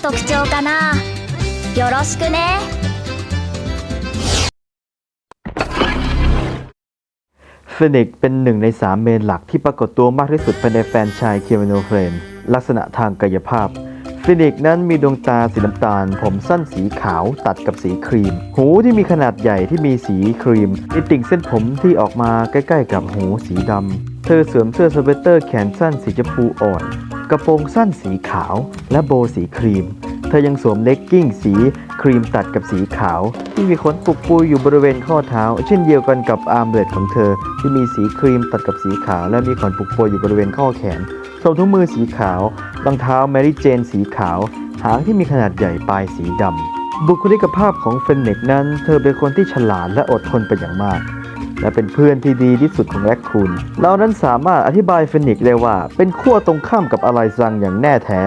特徴かなよろしくね ฟินิกซ์เป็นหนึ่งในสามเมนหลักที่ปรากฏตัวมากที่สุดภายในแฟรนไชายเคียร์โนเฟรนลักษณะทางกายภาพ ฟินิกซ์นั้นมีดวงตาสีน้ำตาล ผมสั้นสีขาวตัดกับสีครีม หูที่มีขนาดใหญ่ที่มีสีครีมมีติ่งเส้นผมที่ออกมาใกล้ๆกับหูสีดำ เธอสวมเสื้อสเวตเตอร์แขนสั้นสีชมพูอ่อน กระโปรงสั้นสีขาวและโบว์สีครีม เธอยังสวมเลกกิ้งสีครีมตัดกับสีขาว ที่มีขนปุกปุยอยู่บริเวณข้อเท้า เช่นเดียวกันกับอาร์มเบลดของเธอ ที่มีสีครีมตัดกับสีขาว และมีขนปุกปุยอยู่บริเวณข้อแขนสวมถุงมือสีขาวรองเท้าแมรี่เจนสีขาว หางที่มีขนาดใหญ่ปลายสีดำบุคลิกภาพของเฟนเนกนั้น เธอเป็นคนที่ฉลาดและอดทนเป็นอย่างมาก และเป็นเพื่อนที่ดีที่สุดของแรคคูนเรานั้นสามารถอธิบายเฟนิกได้ว่า เป็นขั้วตรงข้ามกับอะไรซังอย่างแน่แท้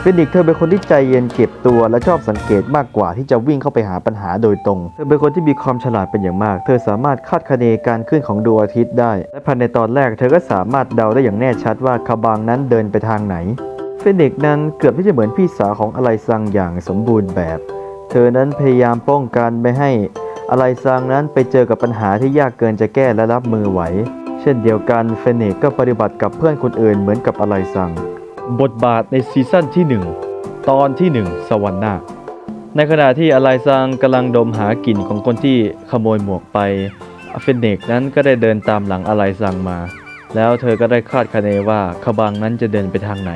เฟนิกเธอเป็นคนที่ใจเย็นเก็บตัวและชอบสังเกตมากกว่าที่จะวิ่งเข้าไปหาปัญหาโดยตรง เธอเป็นคนที่มีความฉลาดเป็นอย่างมาก เธอสามารถคาดคะเนการขึ้นของดวงอาทิตย์ได้ และภายในตอนแรกเธอก็สามารถเดาได้อย่างแน่ชัดว่าคาบังนั้นเดินไปทางไหน เฟนิกนั้นเกือบที่จะเหมือนพี่สาวของอะไรซังอย่างสมบูรณ์แบบ เธอนั้นพยายามป้องกันไม่ให้ อะไรซังนั้นไปเจอกับปัญหาที่ยากเกินจะแก้และรับมือไหว เช่นเดียวกันเฟเนกก็ปฏิบัติกับเพื่อนคนอื่นเหมือนกับอะไรซัง บทบาทในซีซั่นที่ 1 ตอนที่ 1 สวรรค์นาในขณะที่อะไรซังกำลังดมหากลิ่นของคนที่ขโมยหมวกไปเฟเนกนั้นก็ได้เดินตามหลังอะไรซังมา แล้วเธอก็ได้คาดคะเนว่าขบังนั้นจะเดินไปทางไหน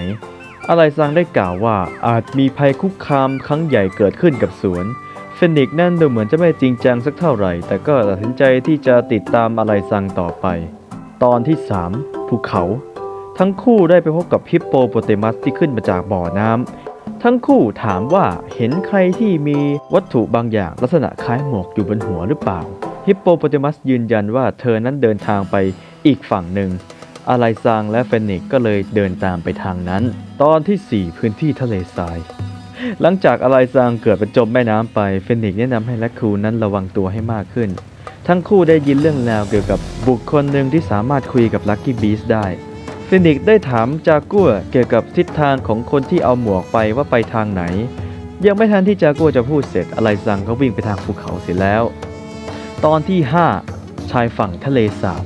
อะไรซังได้กล่าวว่าอาจมีภัยคุกคามครั้งใหญ่เกิดขึ้นกับสวน เฟนิกนั่นดูเหมือนจะไม่จริงจังสักเท่าไหร่ แต่ก็ตัดสินใจที่จะติดตามอะไรซังต่อไป ตอนที่ 3 ภูเขา ทั้งคู่ได้ไปพบกับฮิปโปโปเตมัสที่ขึ้นมาจากบ่อน้ำทั้งคู่ถามว่าเห็นใครที่มีวัตถุบางอย่างลักษณะคล้ายหมวกอยู่บนหัวหรือเปล่า ฮิปโปโปเตมัสยืนยันว่าเธอนั้นเดินทางไปอีกฝั่งหนึ่งอะไรซังและเฟนิกก็เลยเดินตามไปทางนั้น ตอนทีสี่4 พื้นที่ทะเลทราย หลังจากอะไรซังเกิดเป็นจมแม่น้ำไปเฟนิกซ์แนะนำให้แรคคูนั้นระวังตัวให้มากขึ้น ทั้งคู่ได้ยินเรื่องราวเกี่ยวกับบุคคลหนึ่งที่สามารถคุยกับลัคกี้บีสได้เฟนิกซ์ได้ถามจากัวเกี่ยวกับทิศทางของคนที่เอาหมวกไปว่าไปทางไหน ยังไม่ทันที่จากัวจะพูดเสร็จอะไรซังก็วิ่งไปทางภูเขาเสียแล้ว ตอนที่ 5 ชายฝั่งทะเลสาบ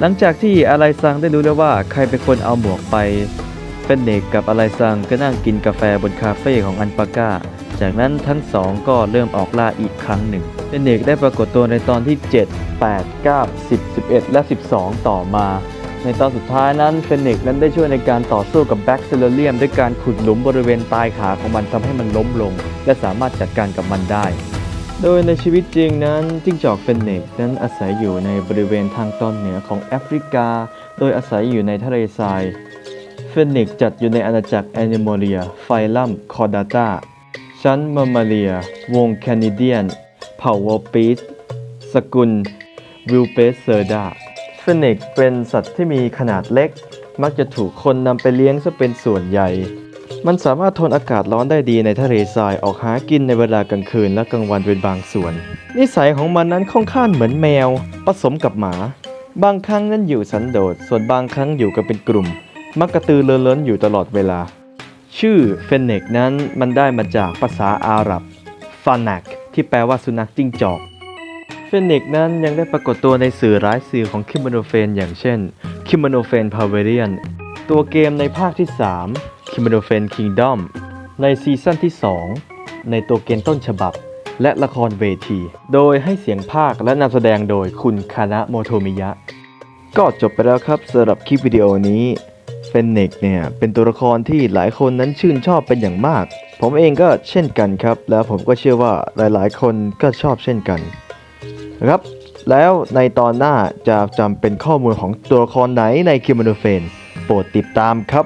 หลังจากที่อะไรซังได้รู้แล้วว่าใครเป็นคนเอาหมวกไป เฟนเนกกับอะไรซังก็นั่งกินกาแฟบนคาเฟ่ของอันปาก้า จากนั้นทั้งสองก็เริ่มออกล่าอีกครั้งหนึ่งเฟนเนกได้ปรากฏตัวในตอนที่ 7 8 9 10 11 และ 12 ต่อมา ในตอนสุดท้ายนั้นเฟนเนกนั้นได้ช่วยในการต่อสู้กับแบ็กซิลเลียมด้วยการขุดหลุมบริเวณปลายขาของมันทำให้มันล้มลง และสามารถจัดการกับมันได้โดยในชีวิตจริงนั้นจิ้งจอกเฟนเนกนั้นอาศัยอยู่ในบริเวณทางตอนเหนือของแอฟริกา โดยอาศัยอยู่ในทะเลทราย เฟนิกจัดอยู่ในอาณาจักรแอนิโมเลีย ไฟลัม คอร์ดาตาชั้นมามาเลีย วงแคนิเดียน เผ่าวอลปีสสกุล วิลเปสเซอร์ดาเฟนิกเป็นสัตว์ที่มีขนาดเล็ก มักจะถูกคนนำไปเลี้ยงซะเป็นส่วนใหญ่ มันสามารถทนอากาศร้อนได้ดีในทะเลทรายออกหากินในเวลากลางคืนและกลางวันเป็นบางส่วน นิสัยของมันนั้นค่อนข้างเหมือนแมว ผสมกับหมา บางครั้งนั้นอยู่สันโดษ ส่วนบางครั้งอยู่กันเป็นกลุ่ม มักกระตือรือร้นอยู่ตลอดเวลา ชื่อเฟนเนกนั้นมันได้มาจากภาษาอาหรับฟานักที่แปลว่าสุนัขจิ้งจอก เฟนิกนั้นยังได้ปรากฏตัวในสื่อร้ายสื่อของคิมโนเฟนอย่างเช่นคิมโนเฟนพาวเวเรียนตัวเกมในภาคที่3คิมโนเฟนคิงดอมในซีซั่นที่ 2 ในตัวเกมต้นฉบับ และละครเวที โดยให้เสียงภาคและนำแสดงโดยคุณคานะโมโทมิยะ ก็จบไปแล้วครับสำหรับคลิปวิดีโอนี้ เฟนเนกเนี่ยเป็นตัวละครที่หลายคนนั้นชื่นชอบเป็นอย่างมาก ผมเองก็เช่นกันครับ แล้วผมก็เชื่อว่าหลายๆ คนก็ชอบเช่นกันนะครับแล้วในตอนหน้าจะจำเป็นข้อมูลของตัวละครไหนในคิมโนเฟน โปรดติดตามครับ